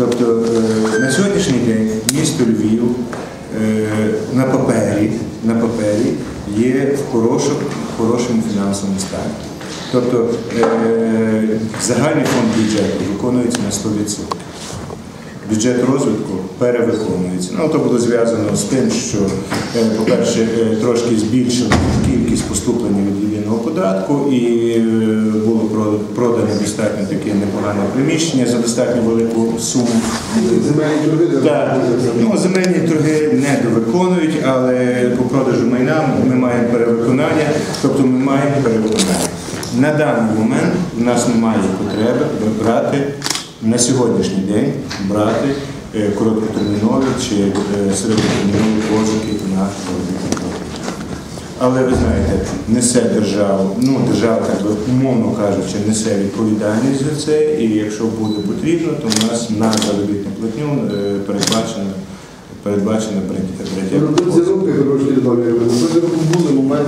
Тобто е, на сьогоднішній день місто Львів е, на папері, на папері є в хорошому, фінансовому стані. Тобто е, загальний фонд бюджету виконується на 100%. Бюджет розвитку перевиконується. Ну, то було зв'язано з тим, що, е, по-перше, е, трошки збільшили кількість поступлення від єдиного податку і е, було про- продано достатньо таке непогане приміщення за достатньо велику суму. Земельні торги Так, ну, земельні торги не довиконують, але по продажу майна ми маємо перевиконання, тобто ми маємо перевиконання. На даний момент у нас немає потреби брати на сьогоднішній день брати е, короткотермінові чи е, середньотермінові позики на плату. Але ви знаєте, несе держава, ну держава, так би умовно кажучи, несе відповідальність за це, і якщо буде потрібно, то у нас на заробітну платню е, передбачено передбачено прийняття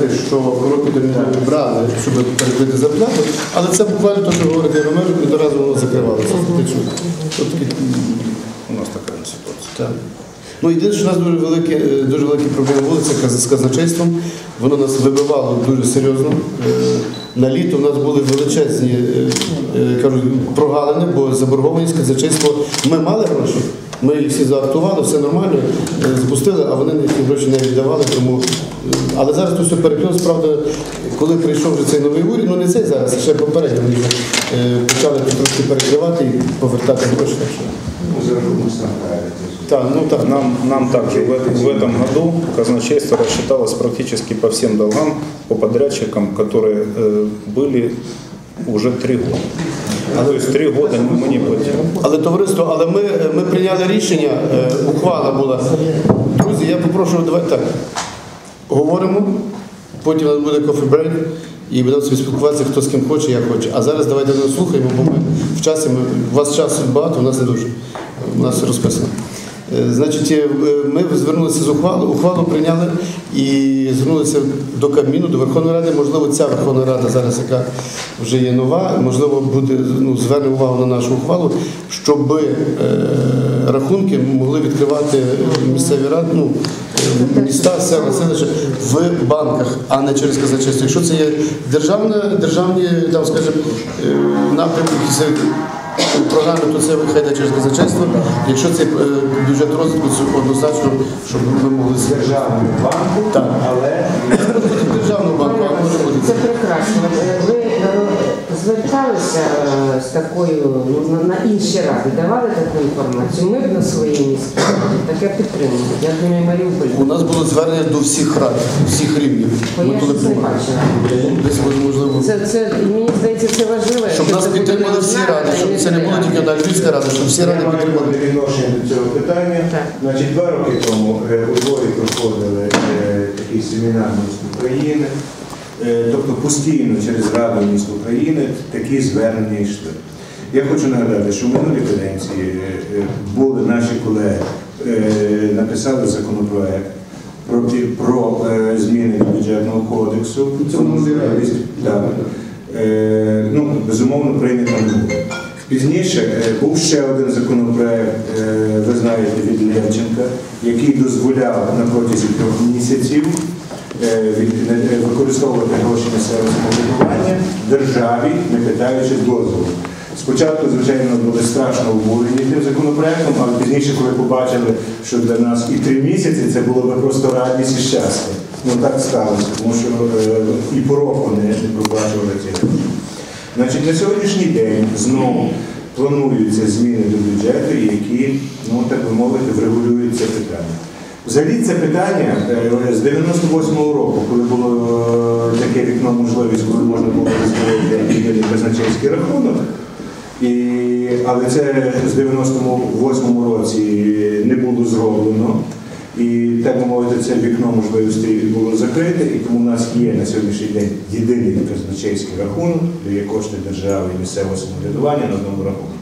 Ну, що що коротко брали, щоб перекрити зарплату, але це буквально те, що говорить Ромеро, одразу воно закривалося. такі, У нас така ситуація. Ну, єдине, що у нас дуже великі, е, дуже великі проблеми були, це з казначейством. Воно нас вибивало дуже серйозно. Е, На літо у нас були величезні е, кажуть, прогалини, бо заборгованість казначейство. Ми мали гроші, ми їх всі заактували, все нормально, запустили, а вони ті гроші не віддавали. Тому, але зараз то все перекинулося. Правда, коли прийшов вже цей новий уряд, ну не цей зараз, а ще попередньо почали трошки перекривати і повертати гроші. Що, За рахунок станка. так, ну так. Нам, нам также в, в этом году казначейство рассчиталось практически по всем долгам по подрядчикам, которые э, были уже три года. То есть три года мы не платили. Але товариство, але ми, ми прийняли рішення, е, ухвала була. Друзі, я попрошу, давайте так. Говоримо, потім у нас буде кофе-брейк і будемо собі спілкуватися, хто з ким хоче, як хоче. А зараз давайте не слухаємо, бо ми в часі, ми, у вас часу багато, у нас не дуже. У нас розписано. Е, Значить, е, ми звернулися з ухвалою, ухвалу прийняли і звернулися до Кабміну, до Верховної Ради. Можливо, ця Верховна Рада зараз, яка вже є нова, можливо, буде ну, зверне увагу на нашу ухвалу, щоб е, рахунки могли відкривати місцеві ради, ну, е, міста, села, селища в банках, а не через казначейство. Якщо це є державне, державні, там, скажімо, е, напрямки, е, програми, то це хай йде через казначейство. Якщо це е, бюджет розвитку, це однозначно, щоб ми могли з Державному банку, Так. але державного банку, а може бути Це прекрасно. Зверталися е, з такою ну, на- на інші ради, давали таку інформацію. Ми б на своїй місці таке підтримали. Я думаю, Маріуполь. У нас було звернення до всіх рад, всіх рівнів. Бо Ми я щось не бачила. Десь можливо. Це, це, мені здається, це важливо. Щоб нас це буде підтримали всі одна ради, рада, щоб і це не було тільки одна львівська рада, щоб всі ради Я маю підтримали. відношення до цього питання. Так. Значить, два роки тому е, у Львові проходили е, такий семінар міст України. Е, Тобто постійно через Раду міст України такі звернення йшли. Я хочу нагадати, що в минулій каденції е, е, були наші колеги, написали законопроект про, про зміни до бюджетного кодексу. Так. Е, Ну, безумовно, прийнято не було. Пізніше був ще один законопроект, ви знаєте, від Левченка, який дозволяв на протязі трьох місяців використовувати гроші місцевого самоврядування державі, не питаючи дозволу. Спочатку, звичайно, були страшно обурені тим законопроектом, але пізніше, коли побачили, що для нас і три місяці це було би просто радість і щастя. Ну так сталося, тому що е, і по року не пробачували ці. Значить, на сьогоднішній день знову плануються зміни до бюджету, які, ну так би мовити, врегулюють це питання. Взагалі це питання е, з 98-го року, коли було е, таке вікно можливість, коли можна було розкрити єдиний казначейський рахунок. І, але це з 98-му році не було зроблено. І так мовити, це вікно можливостей було закрите, і тому в нас є на сьогоднішній день єдиний казначейський рахунок, де є кошти держави і місцевого самоврядування на одному рахунку.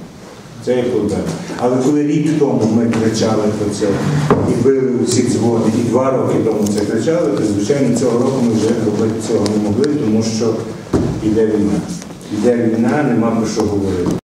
Це є проблема. Але коли рік тому ми кричали про це і били усі дзвони, і два роки тому це кричали, то звичайно цього року ми вже робити цього не могли, тому що йде війна. Йде війна, нема про що говорити.